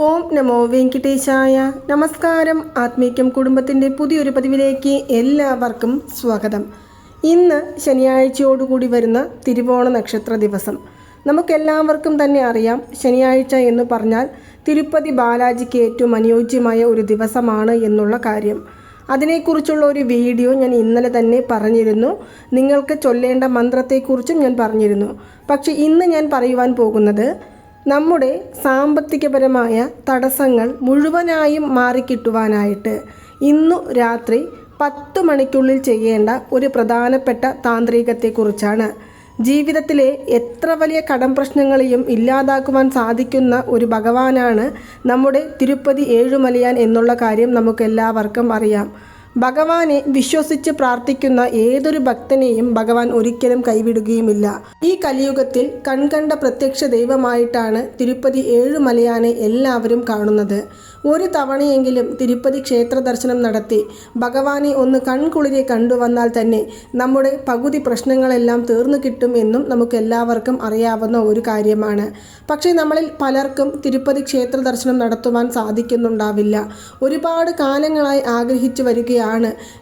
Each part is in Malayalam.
ഓം നമോ വെങ്കിട്ടേശായ. നമസ്കാരം. ആത്മീക്യം കുടുംബത്തിന്റെ പുതിയൊരു പതിവിലേക്ക് എല്ലാവർക്കും സ്വാഗതം. ഇന്ന് ശനിയാഴ്ചയോടുകൂടി വരുന്ന തിരുവോണ നക്ഷത്ര ദിവസം. നമുക്കെല്ലാവർക്കും തന്നെ അറിയാം ശനിയാഴ്ച എന്ന് പറഞ്ഞാൽ തിരുപ്പതി ബാലാജിക്ക് ഏറ്റവും അനുയോജ്യമായ ഒരു ദിവസമാണ് എന്നുള്ള കാര്യം. അതിനെക്കുറിച്ചുള്ള ഒരു വീഡിയോ ഞാൻ ഇന്നലെ തന്നെ പറഞ്ഞിരുന്നു. നിങ്ങൾക്ക് ചൊല്ലേണ്ട മന്ത്രത്തെക്കുറിച്ചും ഞാൻ പറഞ്ഞിരുന്നു. പക്ഷേ ഇന്ന് ഞാൻ പറയുവാൻ പോകുന്നത് നമ്മുടെ സാമ്പത്തികപരമായ തടസ്സങ്ങൾ മുഴുവനായും മാറിക്കിട്ടുവാനായിട്ട് ഇന്നു രാത്രി പത്ത് മണിക്കുള്ളിൽ ചെയ്യേണ്ട ഒരു പ്രധാനപ്പെട്ട താന്ത്രികത്തെക്കുറിച്ചാണ്. ജീവിതത്തിലെ എത്ര വലിയ കടം പ്രശ്നങ്ങളെയും ഇല്ലാതാക്കുവാൻ സാധിക്കുന്ന ഒരു ഭഗവാനാണ് നമ്മുടെ തിരുപ്പതി ഏഴുമലയാൻ എന്നുള്ള കാര്യം നമുക്കെല്ലാവർക്കും അറിയാം. ഭഗവാനെ വിശ്വസിച്ച് പ്രാർത്ഥിക്കുന്ന ഏതൊരു ഭക്തനെയും ഭഗവാൻ ഒരിക്കലും കൈവിടുകയുമില്ല. ഈ കലിയുഗത്തിൽ കൺകണ്ട പ്രത്യക്ഷ ദൈവമായിട്ടാണ് തിരുപ്പതി ഏഴുമലയാനെ എല്ലാവരും കാണുന്നത്. ഒരു തവണയെങ്കിലും തിരുപ്പതി ക്ഷേത്ര ദർശനം നടത്തി ഭഗവാനെ ഒന്ന് കൺകുളിരെ കണ്ടുവന്നാൽ തന്നെ നമ്മുടെ പകുതി പ്രശ്നങ്ങളെല്ലാം തീർന്നു കിട്ടും എന്നും നമുക്ക് എല്ലാവർക്കും അറിയാവുന്ന ഒരു കാര്യമാണ്. പക്ഷേ നമ്മളിൽ പലർക്കും തിരുപ്പതി ക്ഷേത്ര ദർശനം നടത്തുവാൻ സാധിക്കുന്നുണ്ടാവില്ല. ഒരുപാട് കാലങ്ങളായി ആഗ്രഹിച്ചു വരികയാണ്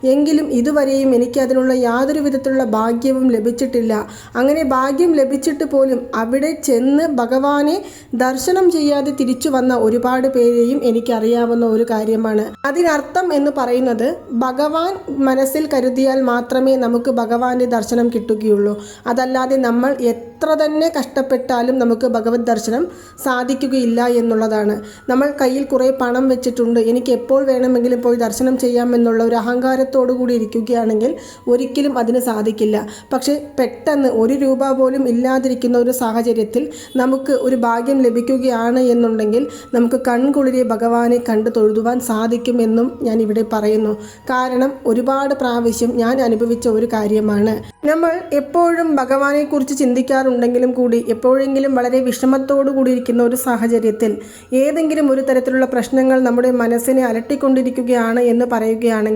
എങ്കിലും ഇതുവരെയും എനിക്ക് അതിനുള്ള യാതൊരു വിധത്തിലുള്ള ഭാഗ്യവും ലഭിച്ചിട്ടില്ല. അങ്ങനെ ഭാഗ്യം ലഭിച്ചിട്ട് പോലും അവിടെ ചെന്ന് ഭഗവാനെ ദർശനം ചെയ്യാതെ തിരിച്ചു വന്ന ഒരുപാട് പേരെയും എനിക്കറിയാവുന്ന ഒരു കാര്യമാണ്. അതിനർത്ഥം എന്ന് പറയുന്നത് ഭഗവാൻ മനസ്സിൽ കരുതിയാൽ മാത്രമേ നമുക്ക് ഭഗവാന്റെ ദർശനം കിട്ടുകയുള്ളൂ. അതല്ലാതെ നമ്മൾ എത്ര തന്നെ കഷ്ടപ്പെട്ടാലും നമുക്ക് ഭഗവത് ദർശനം സാധിക്കുകയില്ല എന്നുള്ളതാണ്. നമ്മൾ കയ്യിൽ കുറേ പണം വെച്ചിട്ടുണ്ട്. എനിക്ക് എപ്പോൾ വേണമെങ്കിലും പോയി ദർശനം ചെയ്യാമെന്നുള്ള ഒരു അഹങ്കാരത്തോടു കൂടി ഇരിക്കുകയാണെങ്കിൽ ഒരിക്കലും അതിന് സാധിക്കില്ല. പക്ഷേ പെട്ടെന്ന് ഒരു രൂപ പോലും ഇല്ലാതിരിക്കുന്ന ഒരു സാഹചര്യത്തിൽ നമുക്ക് ഒരു ഭാഗ്യം ലഭിക്കുകയാണ് എന്നുണ്ടെങ്കിൽ നമുക്ക് കൺകുളിരി ഭഗവാനെ കണ്ടു തൊഴുതുവാൻ സാധിക്കുമെന്നും ഞാൻ ഇവിടെ പറയുന്നു. കാരണം ഒരുപാട് പ്രാവശ്യം ഞാൻ അനുഭവിച്ച ഒരു കാര്യമാണ്. നമ്മൾ എപ്പോഴും ഭഗവാനെക്കുറിച്ച് ചിന്തിക്കാറുണ്ടെങ്കിലും കൂടി എപ്പോഴെങ്കിലും വളരെ വിഷമത്തോടു കൂടിയിരിക്കുന്ന ഒരു സാഹചര്യത്തിൽ ഏതെങ്കിലും ഒരു തരത്തിലുള്ള പ്രശ്നങ്ങൾ നമ്മുടെ മനസ്സിനെ അലട്ടിക്കൊണ്ടിരിക്കുകയാണ് എന്ന് പറയുകയാണെങ്കിൽ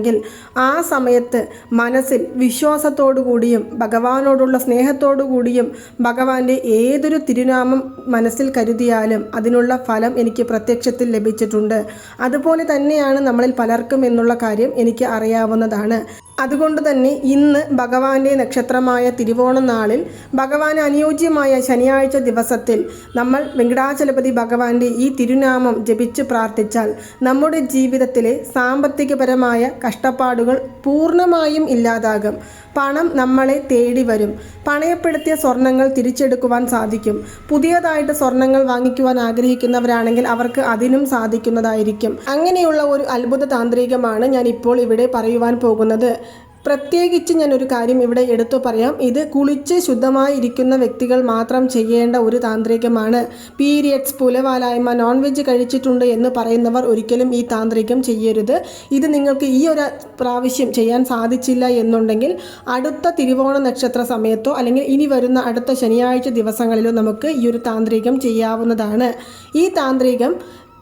ആ സമയത്ത് മനസ്സിൽ വിശ്വാസത്തോടു കൂടിയും ഭഗവാനോടുള്ള സ്നേഹത്തോടു കൂടിയും ഭഗവാന്റെ ഏതൊരു തിരുനാമം മനസ്സിൽ കരുതിയാലും അതിനുള്ള ഫലം എനിക്ക് പ്രത്യക്ഷത്തിൽ ലഭിച്ചിട്ടുണ്ട്. അതുപോലെ തന്നെയാണ് നമ്മളിൽ പലർക്കും എന്നുള്ള കാര്യം എനിക്ക് അറിയാവുന്നതാണ്. അതുകൊണ്ട് തന്നെ ഇന്ന് ഭഗവാന്റെ നക്ഷത്രമായ തിരുവോണ നാളിൽ ഭഗവാൻ അനുയോജ്യമായ ശനിയാഴ്ച ദിവസത്തിൽ നമ്മൾ വെങ്കടാചലപതി ഭഗവാന്റെ ഈ തിരുനാമം ജപിച്ച് പ്രാർത്ഥിച്ചാൽ നമ്മുടെ ജീവിതത്തിലെ സാമ്പത്തികപരമായ കഷ്ടപ്പാടുകൾ പൂർണമായും ഇല്ലാതാകും. പണം നമ്മളെ തേടി വരും. പണയപ്പെടുത്തിയ സ്വർണങ്ങൾ തിരിച്ചെടുക്കുവാൻ സാധിക്കും. പുതിയതായിട്ട് സ്വർണങ്ങൾ വാങ്ങിക്കുവാൻ ആഗ്രഹിക്കുന്നവരാണെങ്കിൽ അവർക്ക് അതിനും സാധിക്കുന്നതായിരിക്കും. അങ്ങനെയുള്ള ഒരു അത്ഭുത താന്ത്രികമാണ് ഞാൻ ഇപ്പോൾ ഇവിടെ പറയുവാൻ പോകുന്നത്. പ്രത്യേകിച്ച് ഞാനൊരു കാര്യം ഇവിടെ എടുത്തു പറയാം. ഇത് കുളിച്ച് ശുദ്ധമായിരിക്കുന്ന വ്യക്തികൾ മാത്രം ചെയ്യേണ്ട ഒരു താന്ത്രികമാണ്. പീരിയഡ്സ് പുലവാലായ്മ നോൺ വെജ് കഴിച്ചിട്ടുണ്ട് എന്ന് പറയുന്നവർ ഒരിക്കലും ഈ താന്ത്രികം ചെയ്യരുത്. ഇത് നിങ്ങൾക്ക് ഈ ഒരു പ്രാവശ്യം ചെയ്യാൻ സാധിച്ചില്ല എന്നുണ്ടെങ്കിൽ അടുത്ത തിരുവോണ നക്ഷത്ര സമയത്തോ അല്ലെങ്കിൽ ഇനി വരുന്ന അടുത്ത ശനിയാഴ്ച ദിവസങ്ങളിലോ നമുക്ക് ഈ ഒരു താന്ത്രികം ചെയ്യാവുന്നതാണ്. ഈ താന്ത്രികം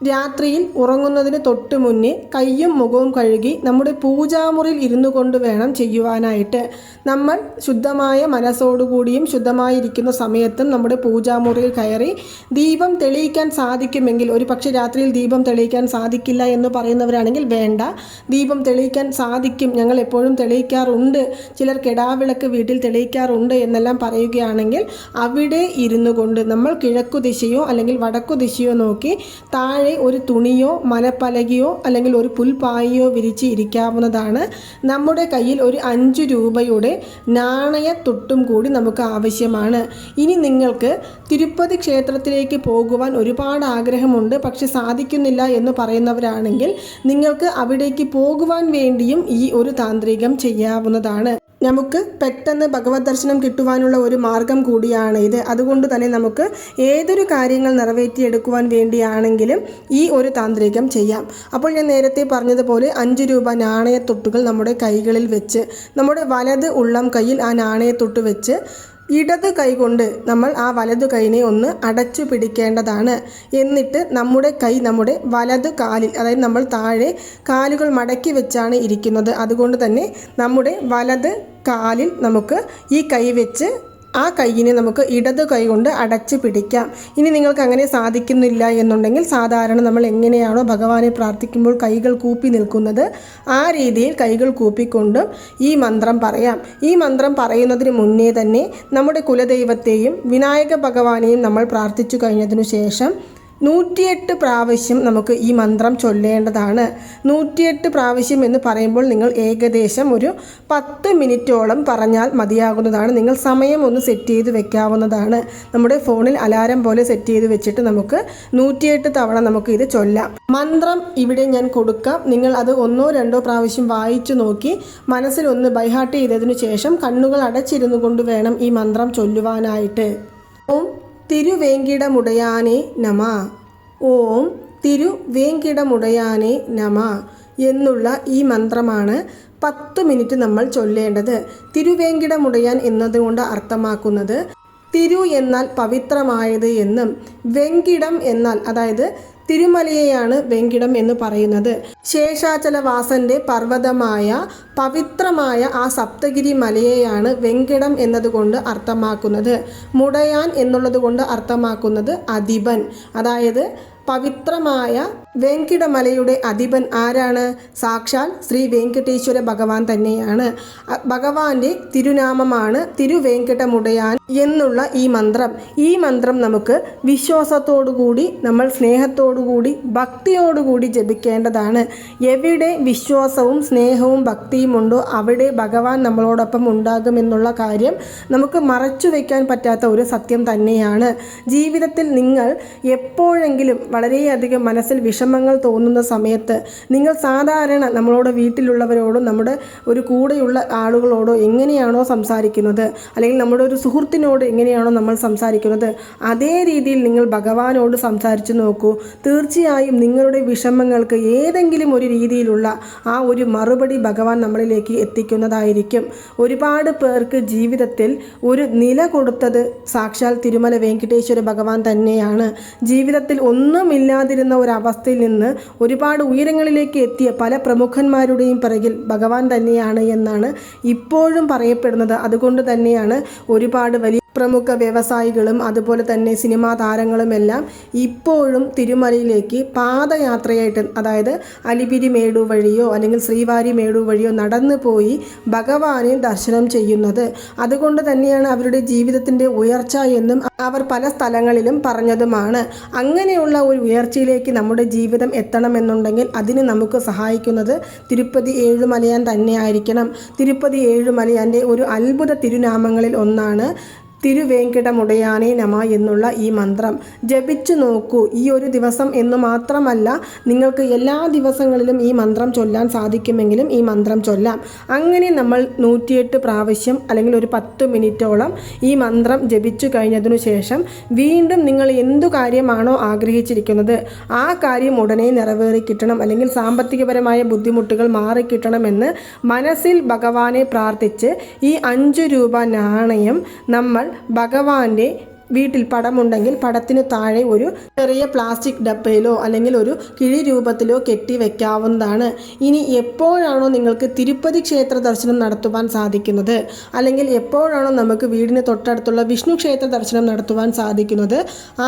രാത്രിയിൽ ഉറങ്ങുന്നതിന് തൊട്ട് മുന്നേ കയ്യും മുഖവും കഴുകി നമ്മുടെ പൂജാമുറിയിൽ ഇരുന്നു കൊണ്ട് വേണം ചെയ്യുവാനായിട്ട്. നമ്മൾ ശുദ്ധമായ മനസ്സോടുകൂടിയും ശുദ്ധമായിരിക്കുന്ന സമയത്തും നമ്മുടെ പൂജാമുറിയിൽ കയറി ദീപം തെളിയിക്കാൻ സാധിക്കുമെങ്കിൽ ഒരു പക്ഷേ രാത്രിയിൽ ദീപം തെളിയിക്കാൻ സാധിക്കില്ല എന്ന് പറയുന്നവരാണെങ്കിൽ വേണ്ട. ദീപം തെളിയിക്കാൻ സാധിക്കും. ഞങ്ങൾ എപ്പോഴും തെളിയിക്കാറുണ്ട്. ചിലർ കെടാവിളക്ക് വീട്ടിൽ തെളിയിക്കാറുണ്ട് എന്നെല്ലാം പറയുകയാണെങ്കിൽ അവിടെ ഇരുന്നു കൊണ്ട് നമ്മൾ കിഴക്കു ദിശയോ അല്ലെങ്കിൽ വടക്കു ദിശയോ നോക്കി താഴെ താഴെ ഒരു തുണിയോ മലപ്പലകയോ അല്ലെങ്കിൽ ഒരു പുൽപ്പായയോ വിരിച്ച് ഇരിക്കാവുന്നതാണ്. നമ്മുടെ കയ്യിൽ ഒരു അഞ്ച് രൂപയുടെ നാണയ തൊട്ടും കൂടി നമുക്ക് ആവശ്യമാണ്. ഇനി നിങ്ങൾക്ക് തിരുപ്പതി ക്ഷേത്രത്തിലേക്ക് പോകുവാൻ ഒരുപാട് ആഗ്രഹമുണ്ട്. പക്ഷെ സാധിക്കുന്നില്ല എന്ന് പറയുന്നവരാണെങ്കിൽ നിങ്ങൾക്ക് അവിടേക്ക് പോകുവാൻ വേണ്ടിയും ഈ ഒരു താന്ത്രികം ചെയ്യാവുന്നതാണ്. നമുക്ക് പെട്ടെന്ന് ഭഗവത് ദർശനം കിട്ടുവാനുള്ള ഒരു മാർഗം കൂടിയാണ് ഇത്. അതുകൊണ്ട് തന്നെ നമുക്ക് ഏതൊരു കാര്യങ്ങൾ നിറവേറ്റിയെടുക്കുവാൻ വേണ്ടിയാണെങ്കിലും ഈ ഒരു താന്ത്രികം ചെയ്യാം. അപ്പോൾ ഞാൻ നേരത്തെ പറഞ്ഞതുപോലെ അഞ്ച് രൂപ നാണയത്തൊട്ടുകൾ നമ്മുടെ കൈകളിൽ വെച്ച് നമ്മുടെ വലത് ഉള്ളം കയ്യിൽ ആ നാണയത്തൊട്ട് വെച്ച് ഇടത് കൈകൊണ്ട് നമ്മൾ ആ വലതു കൈനെ ഒന്ന് അടച്ചു പിടിക്കേണ്ടതാണ്. എന്നിട്ട് നമ്മുടെ കൈ നമ്മുടെ വലതു കാലിൽ അതായത് നമ്മൾ താഴെ കാലുകൾ മടക്കി വെച്ചാണ് ഇരിക്കുന്നത്. അതുകൊണ്ട് തന്നെ നമ്മുടെ വലത് കാലിൽ നമുക്ക് ഈ കൈ വെച്ച് ആ കൈയിനെ നമുക്ക് ഇടത് കൈ കൊണ്ട് അടച്ച് പിടിക്കാം. ഇനി നിങ്ങൾക്ക് അങ്ങനെ സാധിക്കുന്നില്ല എന്നുണ്ടെങ്കിൽ സാധാരണ നമ്മൾ എങ്ങനെയാണോ ഭഗവാനെ പ്രാർത്ഥിക്കുമ്പോൾ കൈകൾ കൂപ്പി നിൽക്കുന്നത് ആ രീതിയിൽ കൈകൾ കൂപ്പിക്കൊണ്ട് ഈ മന്ത്രം പറയാം. ഈ മന്ത്രം പറയുന്നതിന് മുന്നേ തന്നെ നമ്മുടെ കുലദൈവത്തെയും വിനായക ഭഗവാനെയും നമ്മൾ പ്രാർത്ഥിച്ചു കഴിഞ്ഞതിനു ശേഷം നൂറ്റിയെട്ട് പ്രാവശ്യം നമുക്ക് ഈ മന്ത്രം ചൊല്ലേണ്ടതാണ്. നൂറ്റിയെട്ട് പ്രാവശ്യം എന്ന് പറയുമ്പോൾ നിങ്ങൾ ഏകദേശം ഒരു പത്ത് മിനിറ്റോളം പറഞ്ഞാൽ മതിയാകുന്നതാണ്. നിങ്ങൾ സമയം ഒന്ന് സെറ്റ് ചെയ്ത് വെക്കാവുന്നതാണ്. നമ്മുടെ ഫോണിൽ അലാരം പോലെ സെറ്റ് ചെയ്ത് വെച്ചിട്ട് നമുക്ക് നൂറ്റിയെട്ട് തവണ നമുക്ക് ഇത് ചൊല്ലാം. മന്ത്രം ഇവിടെ ഞാൻ കൊടുക്കാം. നിങ്ങൾ അത് ഒന്നോ രണ്ടോ പ്രാവശ്യം വായിച്ചു നോക്കി മനസ്സിൽ ഒന്ന് ബൈഹാർട്ട് ചെയ്തതിനു ശേഷം കണ്ണുകൾ അടച്ചിരുന്നു കൊണ്ട് വേണം ഈ മന്ത്രം ചൊല്ലുവാനായിട്ട്. ഓം തിരുവേങ്കിടമുടയാനേ നമ. ഓം തിരുവേങ്കിടമുടയാനെ നമ എന്നുള്ള ഈ മന്ത്രമാണ് പത്ത് മിനിറ്റ് നമ്മൾ ചൊല്ലേണ്ടത്. തിരുവേങ്കിടമുടയാൻ എന്നതുകൊണ്ട് അർത്ഥമാക്കുന്നത് തിരു എന്നാൽ പവിത്രമായത് എന്നും വെങ്കിടം എന്നാൽ അതായത് തിരുമലയെയാണ് വെങ്കിടം എന്ന് പറയുന്നത്. ശേഷാചലവാസന്റെ പർവതമായ പവിത്രമായ ആ സപ്തഗിരി മലയെയാണ് വെങ്കിടം എന്നതുകൊണ്ട് അർത്ഥമാക്കുന്നത്. മുടയാൻ എന്നുള്ളത് കൊണ്ട് അർത്ഥമാക്കുന്നത് അധിപൻ. അതായത് പവിത്രമായ വെങ്കിടമലയുടെ അധിപൻ ആരാണ്? സാക്ഷാൽ ശ്രീ വെങ്കടേശ്വര ഭഗവാൻ തന്നെയാണ്. ഭഗവാന്റെ തിരുനാമമാണ് തിരുവേങ്കടമുടയാൻ എന്നുള്ള ഈ മന്ത്രം. ഈ മന്ത്രം നമുക്ക് വിശ്വാസത്തോടുകൂടി നമ്മൾ സ്നേഹത്തോടുകൂടി ഭക്തിയോടുകൂടി ജപിക്കേണ്ടതാണ്. എവിടെ വിശ്വാസവും സ്നേഹവും ഭക്തിയും ഉണ്ടോ അവിടെ ഭഗവാൻ നമ്മളോടൊപ്പം ഉണ്ടാകുമെന്നുള്ള കാര്യം നമുക്ക് മറച്ചു വയ്ക്കാൻ പറ്റാത്ത ഒരു സത്യം തന്നെയാണ്. ജീവിതത്തിൽ നിങ്ങൾ എപ്പോഴെങ്കിലും വളരെയധികം മനസ്സിൽ വിഷമങ്ങൾ തോന്നുന്ന സമയത്ത് നിങ്ങൾ സാധാരണ നമ്മളോട് വീട്ടിലുള്ളവരോടും നമ്മുടെ ഒരു കൂടെയുള്ള ആളുകളോടോ എങ്ങനെയാണോ സംസാരിക്കുന്നത്? അല്ലെങ്കിൽ നമ്മുടെ ഒരു സുഹൃത്തിനോട് എങ്ങനെയാണോ നമ്മൾ സംസാരിക്കുന്നത്? അതേ രീതിയിൽ നിങ്ങൾ ഭഗവാനോട് സംസാരിച്ചു നോക്കൂ. തീർച്ചയായും നിങ്ങളുടെ വിഷമങ്ങൾക്ക് ഏതെങ്കിലും ഒരു രീതിയിലുള്ള ആ ഒരു മറുപടി ഭഗവാൻ നമ്മളിലേക്ക് എത്തിക്കുന്നതായിരിക്കും. ഒരുപാട് പേർക്ക് ജീവിതത്തിൽ ഒരു നില കൊടുത്തത് സാക്ഷാൽ തിരുമല വെങ്കടേശ്വര ഭഗവാൻ തന്നെയാണ്. ജീവിതത്തിൽ ഒന്നും ഒന്നുമില്ലാതിരുന്ന ഒരവസ്ഥയിൽ നിന്ന് ഒരുപാട് ഉയരങ്ങളിലേക്ക് എത്തിയ പല പ്രമുഖന്മാരുടെയും പിറകിൽ ഭഗവാൻ തന്നെയാണ് എന്നാണ് ഇപ്പോഴും പറയപ്പെടുന്നത്. അതുകൊണ്ട് തന്നെയാണ് ഒരുപാട് വലിയ പ്രമുഖ വ്യവസായികളും അതുപോലെ തന്നെ സിനിമാ താരങ്ങളുമെല്ലാം ഇപ്പോഴും തിരുമലയിലേക്ക് പാദയാത്രയായിട്ട് അതായത് അലിപിരി മേടു വഴിയോ അല്ലെങ്കിൽ ശ്രീവാരി മേടു വഴിയോ നടന്നു പോയി ഭഗവാനെ ദർശനം ചെയ്യുന്നത്. അതുകൊണ്ട് തന്നെയാണ് അവരുടെ ജീവിതത്തിന്റെ ഉയർച്ച എന്നും അവർ പല സ്ഥലങ്ങളിലും പറഞ്ഞതുമാണ്. അങ്ങനെയുള്ള ഒരു ഉയർച്ചയിലേക്ക് നമ്മുടെ ജീവിതം എത്തണമെന്നുണ്ടെങ്കിൽ അതിന് നമുക്ക് സഹായിക്കുന്നത് തിരുപ്പതി ഏഴുമലയാൻ തന്നെയായിരിക്കണം തിരുപ്പതി ഏഴുമലയാന്റെ ഒരു അത്ഭുത തിരുനാമങ്ങളിൽ ഒന്നാണ് തിരുവേങ്കിടമുടയാനേ നമ എന്നുള്ള ഈ മന്ത്രം. ജപിച്ചു നോക്കൂ. ഈ ഒരു ദിവസം എന്ന് മാത്രമല്ല നിങ്ങൾക്ക് എല്ലാ ദിവസങ്ങളിലും ഈ മന്ത്രം ചൊല്ലാൻ സാധിക്കുമെങ്കിലും ഈ മന്ത്രം ചൊല്ലാം. അങ്ങനെ നമ്മൾ നൂറ്റിയെട്ട് പ്രാവശ്യം അല്ലെങ്കിൽ ഒരു പത്ത് മിനിറ്റോളം ഈ മന്ത്രം ജപിച്ചു കഴിഞ്ഞതിനു ശേഷം വീണ്ടും നിങ്ങൾ എന്തു കാര്യമാണോ ആഗ്രഹിച്ചിരിക്കുന്നത് ആ കാര്യം ഉടനെ നിറവേറി കിട്ടണം അല്ലെങ്കിൽ സാമ്പത്തികപരമായ ബുദ്ധിമുട്ടുകൾ മാറിക്കിട്ടണമെന്ന് മനസ്സിൽ ഭഗവാനെ പ്രാർത്ഥിച്ച് ഈ അഞ്ച് രൂപ നാണയം നമ്മൾ ഭഗവാന്റെ വീട്ടിൽ പടമുണ്ടെങ്കിൽ പടത്തിന് താഴെ ഒരു ചെറിയ പ്ലാസ്റ്റിക് ഡപ്പയിലോ അല്ലെങ്കിൽ ഒരു കിഴി രൂപത്തിലോ കെട്ടി വെക്കാവുന്നതാണ്. ഇനി എപ്പോഴാണോ നിങ്ങൾക്ക് തിരുപ്പതി ക്ഷേത്ര ദർശനം നടത്തുവാൻ സാധിക്കുന്നത്? അല്ലെങ്കിൽ എപ്പോഴാണോ നമുക്ക് വീടിന് തൊട്ടടുത്തുള്ള വിഷ്ണു ക്ഷേത്ര ദർശനം നടത്തുവാൻ സാധിക്കുന്നത്?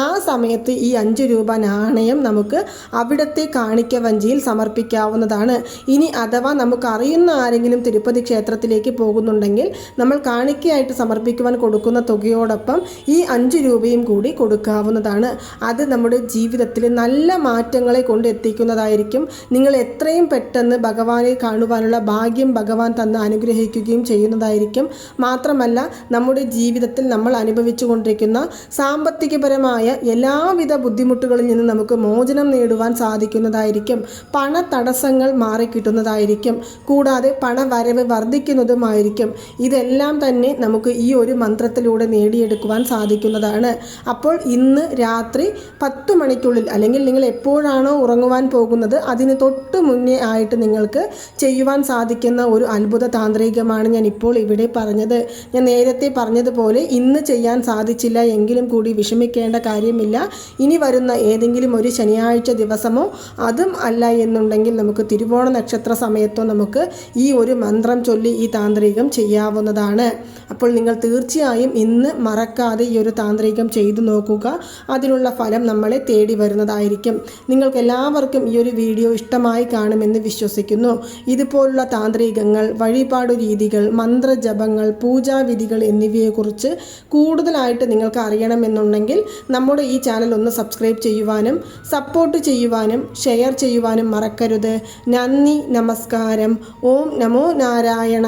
ആ സമയത്ത് ഈ അഞ്ച് രൂപ നാണയം നമുക്ക് അവിടത്തെ കാണിക്ക വഞ്ചിയിൽ സമർപ്പിക്കാവുന്നതാണ്. ഇനി അഥവാ നമുക്ക് അറിയുന്ന ആരെങ്കിലും തിരുപ്പതി ക്ഷേത്രത്തിലേക്ക് പോകുന്നുണ്ടെങ്കിൽ നമ്മൾ കാണിക്കയായിട്ട് സമർപ്പിക്കുവാൻ കൊടുക്കുന്ന തുകയോടൊപ്പം ഈ അഞ്ച് അഞ്ച് രൂപയും കൂടി കൊടുക്കാവുന്നതാണ്. അത് നമ്മുടെ ജീവിതത്തിൽ നല്ല മാറ്റങ്ങളെ കൊണ്ട് എത്തിക്കുന്നതായിരിക്കും നിങ്ങൾ എത്രയും പെട്ടെന്ന് ഭഗവാനെ കാണുവാനുള്ള ഭാഗ്യം ഭഗവാൻ തന്ന് അനുഗ്രഹിക്കുകയും ചെയ്യുന്നതായിരിക്കും. മാത്രമല്ല നമ്മുടെ ജീവിതത്തിൽ നമ്മൾ അനുഭവിച്ചു കൊണ്ടിരിക്കുന്ന സാമ്പത്തികപരമായ എല്ലാവിധ ബുദ്ധിമുട്ടുകളിൽ നിന്ന് നമുക്ക് മോചനം നേടുവാൻ സാധിക്കുന്നതായിരിക്കും. പണ തടസ്സങ്ങൾ മാറിക്കിട്ടുന്നതായിരിക്കും. കൂടാതെ പണവരവ് വർദ്ധിക്കുന്നതുമായിരിക്കും. ഇതെല്ലാം തന്നെ നമുക്ക് ഈ ഒരു മന്ത്രത്തിലൂടെ നേടിയെടുക്കുവാൻ സാധിക്കുന്നത് ചെയ്യാവുന്നതാണ് അപ്പോൾ ഇന്ന് രാത്രി പത്ത് മണിക്കുള്ളിൽ അല്ലെങ്കിൽ നിങ്ങൾ എപ്പോഴാണോ ഉറങ്ങുവാൻ പോകുന്നത് അതിന് തൊട്ട് മുന്നേ ആയിട്ട് നിങ്ങൾക്ക് ചെയ്യുവാൻ സാധിക്കുന്ന ഒരു അത്ഭുത താന്ത്രികമാണ് ഞാൻ ഇപ്പോൾ ഇവിടെ പറഞ്ഞത്. ഞാൻ നേരത്തെ പറഞ്ഞതുപോലെ ഇന്ന് ചെയ്യാൻ സാധിച്ചില്ല എങ്കിലും കൂടി വിഷമിക്കേണ്ട കാര്യമില്ല. ഇനി വരുന്ന ഏതെങ്കിലും ഒരു ശനിയാഴ്ച ദിവസമോ അതും അല്ല എന്നുണ്ടെങ്കിൽ നമുക്ക് തിരുവോണ നക്ഷത്ര സമയത്തോ നമുക്ക് ഈ ഒരു മന്ത്രം ചൊല്ലി ഈ താന്ത്രികം ചെയ്യാവുന്നതാണ്. അപ്പോൾ നിങ്ങൾ തീർച്ചയായും ഇന്ന് മറക്കാതെ ഈ ഒരു താന്ത്രികം ചെയ്തു നോക്കുക. അതിനുള്ള ഫലം നമ്മളെ തേടി വരുന്നതായിരിക്കും. നിങ്ങൾക്ക് എല്ലാവർക്കും ഈ ഒരു വീഡിയോ ഇഷ്ടമായി കാണുമെന്ന് വിശ്വസിക്കുന്നു. ഇതുപോലുള്ള താന്ത്രികങ്ങൾ വഴിപാടു രീതികൾ മന്ത്രജപങ്ങൾ പൂജാവിധികൾ എന്നിവയെക്കുറിച്ച് കൂടുതലായിട്ട് നിങ്ങൾക്ക് അറിയണമെന്നുണ്ടെങ്കിൽ നമ്മുടെ ഈ ചാനൽ ഒന്ന് സബ്സ്ക്രൈബ് ചെയ്യുവാനും സപ്പോർട്ട് ചെയ്യുവാനും ഷെയർ ചെയ്യുവാനും മറക്കരുത്. നന്ദി നമസ്കാരം. ഓം നമോ നാരായണ.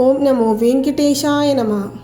ഓം നമോ വെങ്കിട്ടേശായ നമ.